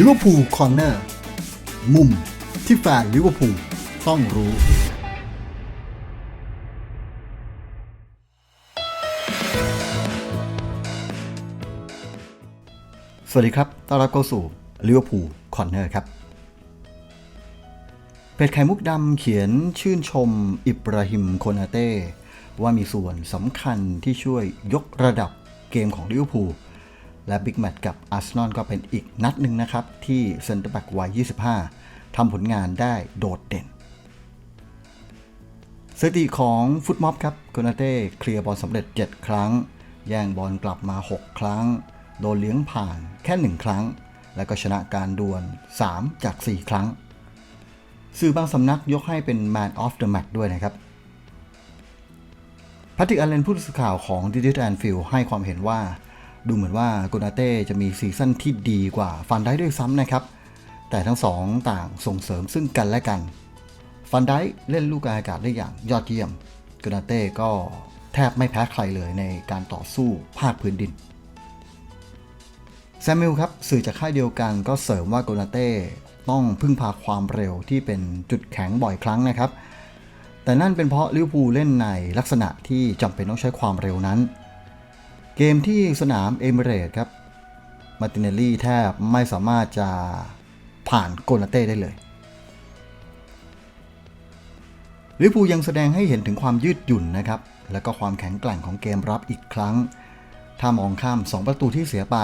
ลิเวอร์พูลคอร์เนอร์มุมที่แฟนลิเวอร์พูลต้องรู้ สวัสดีครับ ต้อนรับเข้าสู่ลิเวอร์พูลคอร์เนอร์ครับเพจไข่มุกดำเขียนชื่นชมอิบราฮิมโคนาเต้ ว่ามีส่วนสำคัญที่ช่วยยกระดับเกมของลิเวอร์พูล และบิ๊กแมตช์กับอาร์เซนอลก็เป็นอีกนัดหนึ่งนะครับ ที่เซนเตอร์แบ็กวัย 25 ทำผลงานได้โดดเด่นสถิติของฟุตม็อบครับโคนาเต้เคลียร์บอลสำเร็จ 7 ครั้ง แย่งบอลกลับมา 6 ครั้ง โดนเลี้ยงผ่านแค่ 1 ครั้ง แล้วก็ชนะการดวล 3 จาก 4 ครั้ง สื่อบางสำนักยกให้เป็น Man of the Match ด้วยนะครับพัติกอันเลนผู้สื่อข่าวของดิจิทัลแอนฟิลให้ความเห็นว่า ดูเหมือนว่าโกนาเต้จะมีซีซั่นที่ดีกว่าฟันได้ด้วยซ้ำนะครับ แต่ทั้งสองต่างส่งเสริมซึ่งกันและกัน ฟันได้เล่นลูกอากาศได้อย่างยอดเยี่ยมโกนาเต้ก็แทบไม่แพ้ใครเลยในการต่อสู้ภาคพื้นดินแซมมิลครับสื่อจากค่ายเดียวกันก็เสริมว่าโกนาเต้ต้องพึ่งพาความเร็วที่เป็นจุดแข็งบ่อยครั้งนะครับ แต่นั่นเป็นเพราะลิเวอร์พูลเล่นในลักษณะที่จำเป็นต้องใช้ความเร็วนั้น เกมที่สนามเอมิเรตครับมาร์ตินเนลลี่แทบไม่สามารถจะผ่านโกนาเต้ได้เลยลิเวอร์พูยังแสดงให้เห็นถึงความยืดหยุ่นนะครับ และก็ความแข็งแกร่งของเกมรับอีกครั้ง ถ้ามองข้าม 2 ประตูที่เสียไป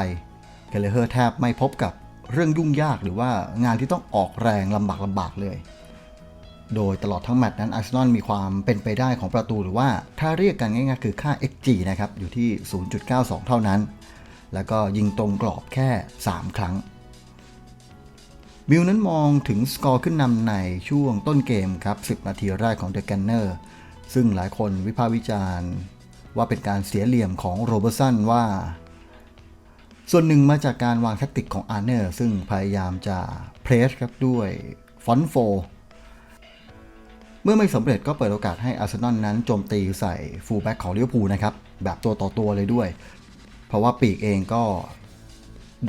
เกเลเฮอร์แทบไม่พบกับเรื่องยุ่งยากหรือว่างานที่ต้องออกแรงลำบากลำบากเลย โดยตลอดทั้งแมตช์นั้นอาร์เซนอลมีความเป็นไปได้ของประตูหรือว่าถ้าเรียกกันง่ายๆคือค่า XG นะครับอยู่ที่ 0.92 เท่านั้น แล้วก็ยิงตรงกรอบแค่ 3 ครั้งมิวนั้นมองถึงสกอร์ขึ้นนำในช่วงต้นเกมครับ 10 นาทีแรกของเดอะแกนเนอร์ซึ่งหลายคนวิพากษ์วิจารณ์ ว่าเป็นการเสียเหลี่ยมของโรเบอร์สันว่า ส่วนหนึ่งมาจากการวางแทคติกของอาร์เนอร์ซึ่งพยายามจะเพรสครับด้วยฟอนโฟ เมื่อไม่สำเร็จก็เปิดโอกาสให้อาร์เซนอลนั้นโจมตีใส่ฟูลแบ็กของลิเวอร์พูลนะครับ แบบตัวต่อตัวเลยด้วย เพราะว่าปีกเองก็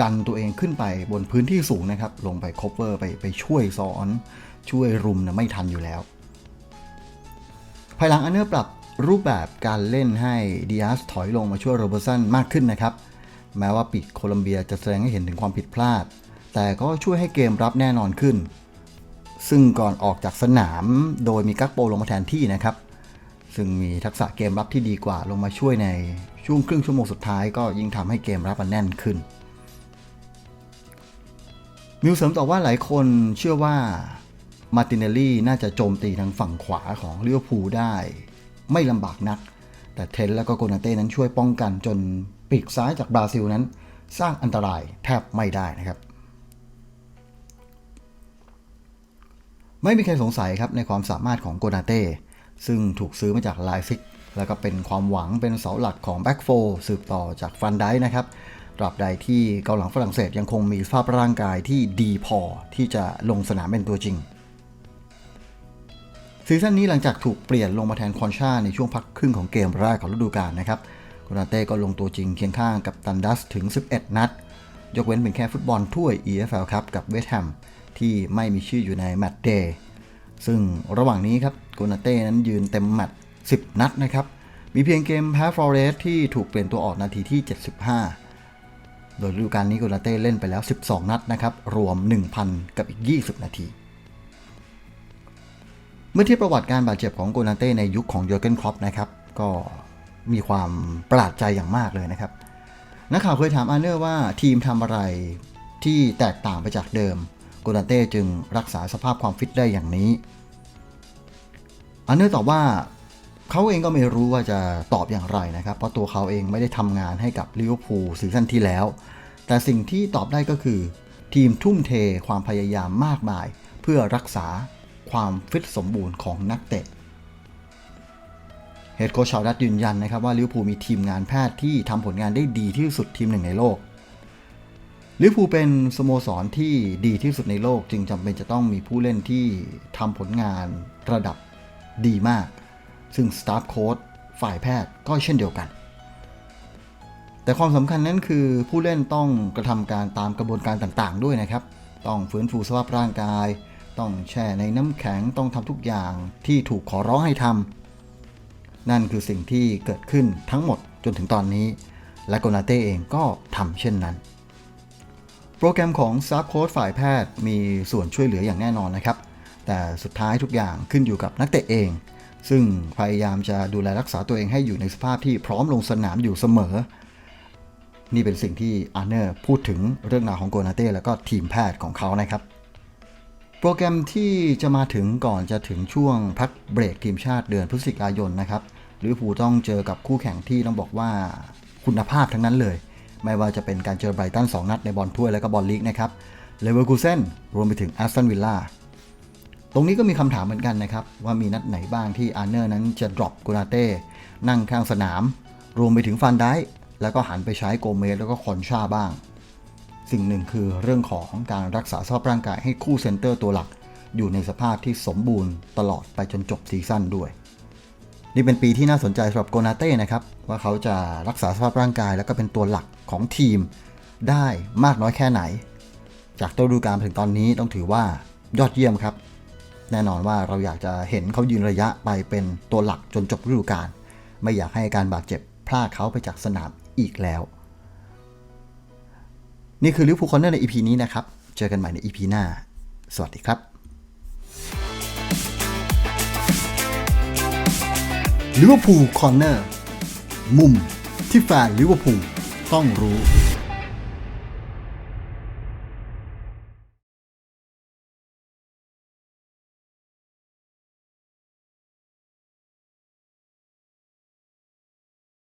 ดันตัวเองขึ้นไปบนพื้นที่สูงนะครับ ลงไปคบเวอร์ไปไปช่วยซ้อนช่วยรุมนะไม่ทันอยู่แล้ว ภายหลังอันเนอร์ปรับรูปแบบการเล่นให้ดิอาสถอยลงมาช่วยโรเบอร์สันมากขึ้นนะครับ แม้ว่าปีกโคลัมเบียจะแสดงให้เห็นถึงความผิดพลาด แต่ก็ช่วยให้เกมรับแน่นอนขึ้น ซึ่งก่อนออกจากสนามโดยมีกักโปลงมาแทนที่นะครับ ซึ่งมีทักษะเกมรับที่ดีกว่าลงมาช่วยในช่วงครึ่งชั่วโมงสุดท้ายก็ยิ่งทำให้เกมรับมันแน่นขึ้น มิวเสริมต่อว่าหลายคนเชื่อว่ามาร์ตินเนลลี่น่าจะโจมตีทางฝั่งขวาของลิเวพูได้ ไม่ลำบากนัก แต่เทนและก็โกนาเต้นั้นช่วยป้องกันจนปีกซ้ายจากบราซิลนั้น สร้างอันตรายแทบไม่ได้นะครับ ไม่มีใครสงสัยครับในความสามารถของโกนาเต้ซึ่งถูกซื้อมาจากไลฟิก แล้วก็เป็นความหวังเป็นเสาหลักของแบ็กโฟสืบต่อจากฟันไดนะครับตราบใดที่เกาหลังฝรั่งเศสยังคงมีสภาพร่างกายที่ดีพอที่จะลงสนามเป็นตัวจริงซีซั่นนี้หลังจากถูกเปลี่ยนลงมาแทนคอนชาในช่วงพักครึ่งของเกมแรกของฤดูกาลนะครับโกนาเต้ก็ลงตัวจริงเคียงข้างกับตันดัสถึง 11 นัด ยกเว้นเป็นแค่ฟุตบอลถ้วย EFL ครับกับเวสต์แฮม ที่ไม่มีชื่ออยู่ในแมตช์เดย์ซึ่งระหว่างนี้ครับโกนาเต้นั้นยืนเต็มแมตช์10 นัดนะครับ มีเพียงเกมแพ้ฟลอเรสที่ถูกเปลี่ยนตัวออกนาทีที่ 75 โดยฤดูกาลนี้โกนาเต้เล่นไปแล้ว 12 นัดนะครับ รวม 1,000 กับอีก 20 นาทีเมื่อเทียบประวัติการบาดเจ็บของโกนาเต้ในยุคของโยเกนครอปนะครับ ก็มีความประหลาดใจอย่างมากเลยนะครับ นักข่าวเคยถามอาเนอร์ว่าทีมทำอะไรที่แตกต่างไปจากเดิม โกนาเต้จึงรักษาสภาพความฟิตได้อย่างนี้อาร์เนอร์ตอบว่าเขาเองก็ไม่รู้ว่าจะตอบอย่างไรนะครับ เพราะตัวเขาเองไม่ได้ทำงานให้กับลิเวอร์พูลซีซั่นที่แล้ว แต่สิ่งที่ตอบได้ก็คือ ทีมทุ่มเทความพยายามมากมาย เพื่อรักษาความฟิตสมบูรณ์ของนักเตะเฮดโค้ชชาวดัตยืนยันนะครับว่าลิเวอร์พูลมีทีมงานแพทย์ที่ทำผลงานได้ดีที่สุดทีมหนึ่งในโลก ลิเวอร์พูลเป็นสโมสรที่ดีที่สุดในโลกจึงจำเป็นจะต้องมีผู้เล่นที่ทำผลงานระดับดีมาก ซึ่งสตาฟโค้ชฝ่ายแพทย์ก็เช่นเดียวกัน แต่ความสำคัญนั้นคือผู้เล่นต้องกระทำการตามกระบวนการต่างๆ ด้วยนะครับ ต้องฟื้นฟูสภาพร่างกาย ต้องแช่ในน้ำแข็งต้องทำทุกอย่างที่ถูกขอร้องให้ทำนั่นคือสิ่งที่เกิดขึ้นทั้งหมดจนถึงตอนนี้ และโกนาเต้เองก็ทำเช่นนั้น รแกรมของซับโค้ชฝ่ายแพทย์มีส่วนช่วยเหลืออย่างแน่นอนนะครับ แต่สุดท้ายทุกอย่างขึ้นอยู่กับนักเตะเอง ซึ่งพยายามจะดูแลรักษาตัวเองให้อยู่ในสภาพที่พร้อมลงสนามอยู่เสมอ นี่เป็นสิ่งที่อาร์เนอร์พูดถึงเรื่องราวของโกนาเต้แล้วก็ทีมแพทย์ของเขานะครับ โปรแกรมที่จะมาถึงก่อนจะถึงช่วงพักเบรกทีมชาติเดือนพฤศจิกายนนะครับลิเวอร์พูลต้องเจอกับคู่แข่งที่ต้องบอกว่าคุณภาพทั้งนั้นเลย ไม่ว่าจะเป็นการเจอไบรตัน2 นัดในบอลถ้วยและก็บอลลีกนะครับเลเวอร์คูเซนรวมไปถึงแอสตันวิลล่าตรงนี้ก็มีคำถามเหมือนกันนะครับ ว่ามีนัดไหนบ้างที่อาร์เนอร์นั้นจะดรอปกูนาเต้ นั่งข้างสนาม รวมไปถึงฟันได้แล้วก็หันไปใช้โกเมสแล้วก็คอนชาบ้าง สิ่งหนึ่งคือเรื่องของการรักษาสภาพร่างกายให้คู่เซนเตอร์ตัวหลัก อยู่ในสภาพที่สมบูรณ์ตลอดไปจนจบซีซั่นด้วย นี่เป็นปีที่น่าสนใจสำหรับโกนาเต้นะครับ ว่าเขาจะรักษาสภาพร่างกาย แล้วก็เป็นตัวหลักของทีมได้มากน้อยแค่ไหน จากต้นฤดูกาลถึงตอนนี้ต้องถือว่ายอดเยี่ยมครับ แน่นอนว่าเราอยากจะเห็นเขายืนระยะไปเป็นตัวหลักจนจบฤดูกาลไม่อยากให้การบาดเจ็บพลากเขาไปจากสนามอีกแล้ว นี่คือลิเวอร์พูลคอนเนอร์ใน EP นี้นะครับ เจอกันใหม่ใน EP หน้า สวัสดีครับ ลิเวอร์พูลคอร์เนอร์มุมที่แฟนลิเวอร์พูลต้องรู้